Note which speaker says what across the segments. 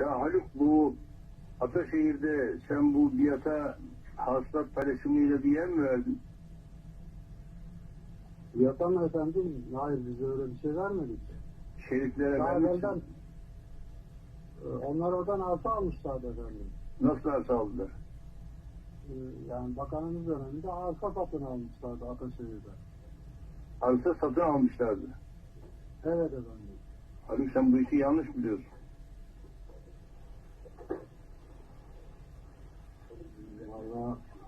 Speaker 1: Ya Haluk bu Ataşehir'de sen bu BİAS'a hasılat paylaşımıyla bir yer mi verdin?
Speaker 2: Yatan efendim, hayır biz öyle bir şey vermedik.
Speaker 1: Şeriklere
Speaker 2: Daha
Speaker 1: vermişsin.
Speaker 2: evvelden e, onlar oradan arsa almışlardı efendim.
Speaker 1: Nasıl arsa aldılar?
Speaker 2: E, Yani bakanımız döneminde arsa satın almışlardı Ataşehir'de.
Speaker 1: Arsa satın almışlardı.
Speaker 2: Evet efendim.
Speaker 1: Haluk sen bu işi yanlış biliyorsun.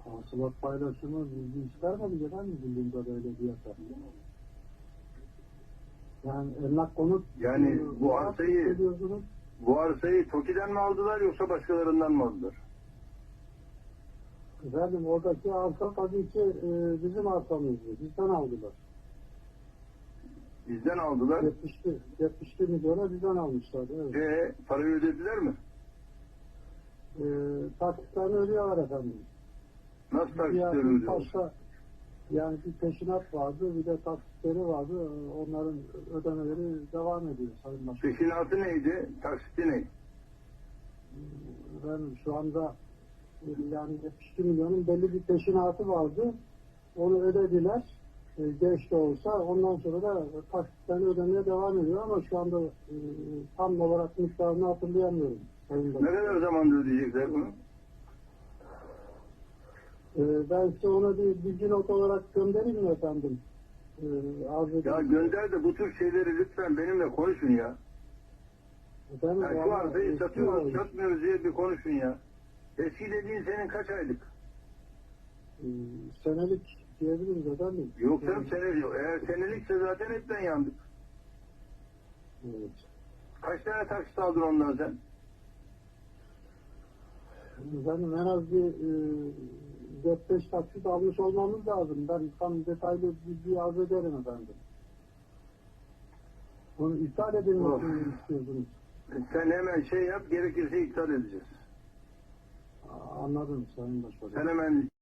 Speaker 2: Hasılat paylaşımı bilgi istermedik efendim bildiğim kadarıyla bir yasa. Yani emlak konut
Speaker 1: Yani bu arsayı-? Bu arsayı TOKİ'den mi aldılar yoksa başkalarından mı aldılar?
Speaker 2: Efendim oradaki arsa tabii ki e, bizim arsamızdı. Bizden aldılar.
Speaker 1: Bizden aldılar.
Speaker 2: 72, 72 milyona bizden almışlardı. Evet.
Speaker 1: E parayı ödediler mi?
Speaker 2: E, taksitlerini ödüyorlar efendim.
Speaker 1: Nasıl taksitleri
Speaker 2: başta yani bir peşinat vardı, bir de taksitleri vardı. Onların ödemeleri devam ediyor Sayın Başkan.
Speaker 1: Peşinatı neydi? Taksiti ne?
Speaker 2: Ben şu anda yani 72 milyonun belli bir peşinatı vardı. Onu ödediler. E, geç de olsa ondan sonra da taksitlerini ödemeye devam ediyor ama şu anda e, tam olarak miktarını hatırlayamıyorum.
Speaker 1: Ne kadar zamanda ödeyecekler bunu?
Speaker 2: E, ben size ona bir bilgi not olarak göndereyim mi efendim? E, arz
Speaker 1: Ya
Speaker 2: edeyim.
Speaker 1: gönder de bu tür şeyleri lütfen benimle konuşun ya.
Speaker 2: Efendim,
Speaker 1: Yani şu
Speaker 2: eski
Speaker 1: satıyoruz, satmıyoruz diye bir konuşun ya. Eski dediğin senin kaç aylık?
Speaker 2: E, senelik diyebiliriz efendim.
Speaker 1: Yok canım senelik yok. Eğer senelikse zaten hepten yandık.
Speaker 2: evet.
Speaker 1: Kaç tane taksit aldın ondan sen?
Speaker 2: Efendim en az bir e, 4-5 taksit almış olmamız lazım. Ben tam detaylı bilgi arz ederim efendim. Bunu iptal edilmesini
Speaker 1: Of.
Speaker 2: istiyorsunuz.
Speaker 1: Sen hemen şey yap, gerekirse iptal edeceğiz.
Speaker 2: Anladım Sayın Başbakan.
Speaker 1: Sen hemen